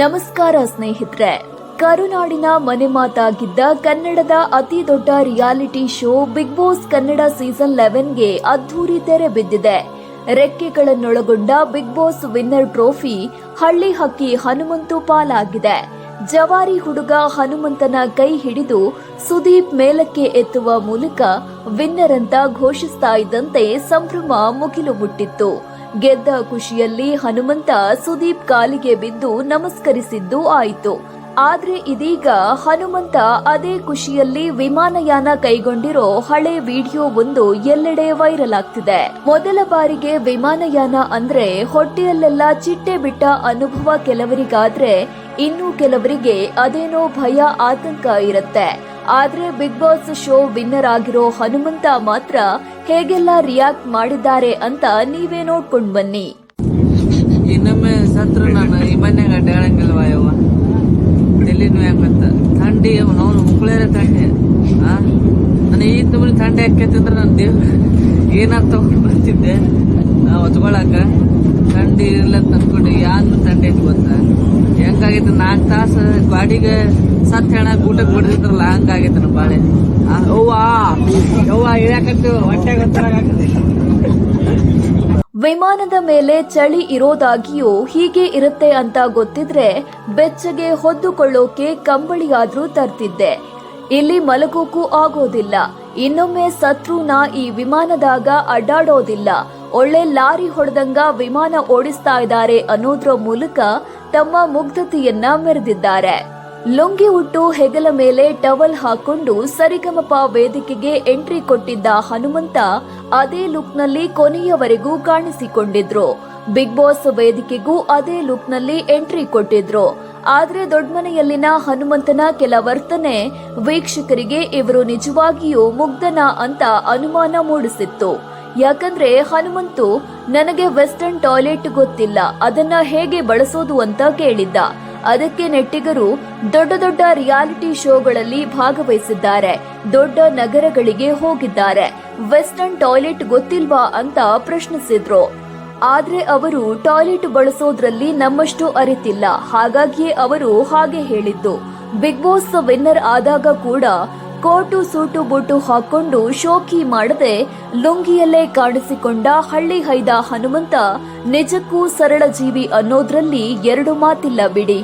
ನಮಸ್ಕಾರ ಸ್ನೇಹಿತರೆ. ಕರುನಾಡಿನ ಮನೆ ಮಾತಾಗಿದ್ದ ಕನ್ನಡದ ಅತಿ ದೊಡ್ಡ reality show Bigg Boss Kannada season ಲೆವೆನ್ಗೆ ಅದ್ಧೂರಿ ತೆರೆ ಬಿದ್ದಿದೆ. ರೆಕ್ಕೆಗಳನ್ನೊಳಗೊಂಡ ಬಿಗ್ ಬಾಸ್ ವಿನ್ನರ್ ಟ್ರೋಫಿ ಹಳ್ಳಿ ಹಕ್ಕಿ ಹನುಮಂತು ಪಾಲಾಗಿದೆ. ಜವಾರಿ ಹುಡುಗ ಹನುಮಂತನ ಕೈ ಹಿಡಿದು ಸುದೀಪ್ ಮೇಲಕ್ಕೆ ಎತ್ತುವ ಮೂಲಕ ವಿನ್ನರ್ ಅಂತ ಘೋಷಿಸ್ತಾ ಇದ್ದಂತೆ ಸಂಭ್ರಮ ಮುಗಿಲು ಮುಟ್ಟಿತ್ತು. ಗೆದ್ದ ಖುಷಿಯಲ್ಲಿ ಹನುಮಂತ ಸುದೀಪ್ ಕಾಲಿಗೆ ಬಿದ್ದು ನಮಸ್ಕರಿಸಿದ್ದು ಆಯಿತು. ಆದ್ರೆ ಇದೀಗ ಹನುಮಂತ ಅದೇ ಖುಷಿಯಲ್ಲಿ ವಿಮಾನಯಾನ ಕೈಗೊಂಡಿರೋ ಹಳೆ ವಿಡಿಯೋ ಒಂದು ಎಲ್ಲೆಡೆ ವೈರಲ್ ಆಗ್ತಿದೆ. ಮೊದಲ ಬಾರಿಗೆ ವಿಮಾನಯಾನ ಅಂದ್ರೆ ಹೊಟ್ಟೆಯಲ್ಲೆಲ್ಲ ಚಿಟ್ಟೆ ಬಿಟ್ಟ ಅನುಭವ ಕೆಲವರಿಗಾದ್ರೆ ಇನ್ನು ಕೆಲವರಿಗೆ ಅದೇನೋ ಭಯ, ಆತಂಕ ಇರುತ್ತೆ. ಆದ್ರೆ ಬಿಗ್ ಬಾಸ್ ಶೋ ವಿನ್ನರ್ ಆಗಿರೋ ಹನುಮಂತ ಮಾತ್ರ ಹೇಗೆಲ್ಲ ರಿಯಾಕ್ಟ್ ಮಾಡಿದ್ದಾರೆ ಅಂತ ನೀವೇ ನೋಡ್ಕೊಂಡು ಬನ್ನಿ. ಇನ್ನೊಮ್ಮೆ ಸತ್ರ ನಾನು ಈ ಮನ್ಯಾಗ ಅಡ್ಡಾಡಂಗಿಲ್ವ ಯವ್ವ? ತಲೆ ಯಾಕಂತ ಥಂಡಿ ನಾವು ಮುಕ್ಕಳೇರೆ ಥಂಡಿ. ಆ? ನಾನು ಈ ತುಂಬ ಥಂಡಿ ಹಾಕೈತಂದ್ರೆ ನನ್ನ ದೇವ್ ಏನಾಗ್ತ ಬರ್ತಿದ್ದೆ ಹೊಚ್ಕೊಳಕ ಥಂಡಿ ಇರ್ಲಂತ ತಂದ್ಕೊಂಡು ಯಾರು ತಂಡ ಗೊತ್ತಾ? ಹೆಂಗಾಗೈತೆ ನಾಲ್ಕು ತಾಸು ಬಾಡಿಗೆ ಸತ್ ಹೆಣ ಊಟಕ್ಕೆ ಬಿಡ್ತಿದ್ರಲ್ಲ ಹಂಗಾಗೈತೆ ನಮ್ಮ ಬಾಳೆ. ವಿಮಾನದ ಮೇಲೆ ಚಳಿ ಇರೋದಾಗಿಯೂ ಹೀಗೆ ಇರುತ್ತೆ ಅಂತ ಗೊತ್ತಿದ್ರೆ ಬೆಚ್ಚಗೆ ಹೊದ್ದುಕೊಳ್ಳೋಕೆ ಕಂಬಳಿಯಾದ್ರೂ ತರ್ತಿದ್ದೆ. ಇಲ್ಲಿ ಮಲಗೋಕು ಆಗೋದಿಲ್ಲ. ಇನ್ನೊಮ್ಮೆ ಸತ್ರುನ ಈ ವಿಮಾನದಾಗ ಅಡ್ಡಾಡೋದಿಲ್ಲ. ಒಳ್ಳೆ ಲಾರಿ ಹೊಡೆದಂಗ ವಿಮಾನ ಓಡಿಸ್ತಾ ಇದ್ದಾರೆ ಅನ್ನೋದ್ರ ಮೂಲಕ ತಮ್ಮ ಮುಗ್ಧತೆಯನ್ನ ಮೆರೆದಿದ್ದಾರೆ. ಲುಂಗಿ ಉಟ್ಟು ಹೆಗಲ ಮೇಲೆ ಟವಲ್ ಹಾಕೊಂಡು ಸರಿಗಮಪ ವೇದಿಕೆಗೆ ಎಂಟ್ರಿ ಕೊಟ್ಟಿದ್ದ ಹನುಮಂತ ಅದೇ ಲುಕ್ನಲ್ಲಿ ಕೊನೆಯವರೆಗೂ ಕಾಣಿಸಿಕೊಂಡಿದ್ರು. ಬಿಗ್ ಬಾಸ್ ವೇದಿಕೆಗೂ ಅದೇ ಲುಕ್ನಲ್ಲಿ ಎಂಟ್ರಿ ಕೊಟ್ಟಿದ್ರು. ಆದ್ರೆ ದೊಡ್ಡಮನೆಯಲ್ಲಿನ ಹನುಮಂತನ ಕೆಲ ವರ್ತನೆ ವೀಕ್ಷಕರಿಗೆ ಇವರು ನಿಜವಾಗಿಯೂ ಮುಗ್ಧನ ಅಂತ ಅನುಮಾನ ಮೂಡಿಸಿತ್ತು. ಯಾಕಂದ್ರೆ ಹನುಮಂತು ನನಗೆ ವೆಸ್ಟರ್ನ್ ಟಾಯ್ಲೆಟ್ ಗೊತ್ತಿಲ್ಲ, ಅದನ್ನ ಹೇಗೆ ಬಳಸೋದು ಅಂತ ಕೇಳಿದ್ದ. ಅದಕ್ಕೆ ನೆಟ್ಟಿಗರು ದೊಡ್ಡ ದೊಡ್ಡ ರಿಯಾಲಿಟಿ ಶೋಗಳಲ್ಲಿ ಭಾಗವಹಿಸಿದ್ದಾರೆ, ದೊಡ್ಡ ನಗರಗಳಿಗೆ ಹೋಗಿದ್ದಾರೆ. ವೆಸ್ಟರ್ನ್ ಟಾಯ್ಲೆಟ್ ಗೊತ್ತಿಲ್ವಾ ಅಂತ ಪ್ರಶ್ನಿಸಿದ್ರು. ಆದ್ರೆ ಅವರು ಟಾಯ್ಲೆಟ್ ಬಳಸೋದ್ರಲ್ಲಿ ನಮ್ಮಷ್ಟು ಅರಿತಿಲ್ಲ, ಹಾಗಾಗಿಯೇ ಅವರು ಹಾಗೆ ಹೇಳಿದ್ದು. ಬಿಗ್ ಬಾಸ್ ವಿನ್ನರ್ ಆದಾಗ ಕೂಡ ಕೋಟು ಸೂಟು ಬೂಟು ಹಾಕೊಂಡು ಶೋಕಿ ಮಾಡದೆ ಲುಂಗಿಯಲ್ಲೇ ಕಾಣಿಸಿಕೊಂಡ ಹಳ್ಳಿ ಹೈದ ಹನುಮಂತ, ನಿಜಕ್ಕೂ ಸರಳ ಜೀವಿ ಅನ್ನೋದ್ರಲ್ಲಿ ಎರಡು ಮಾತಿಲ್ಲ ಬಿಡಿ.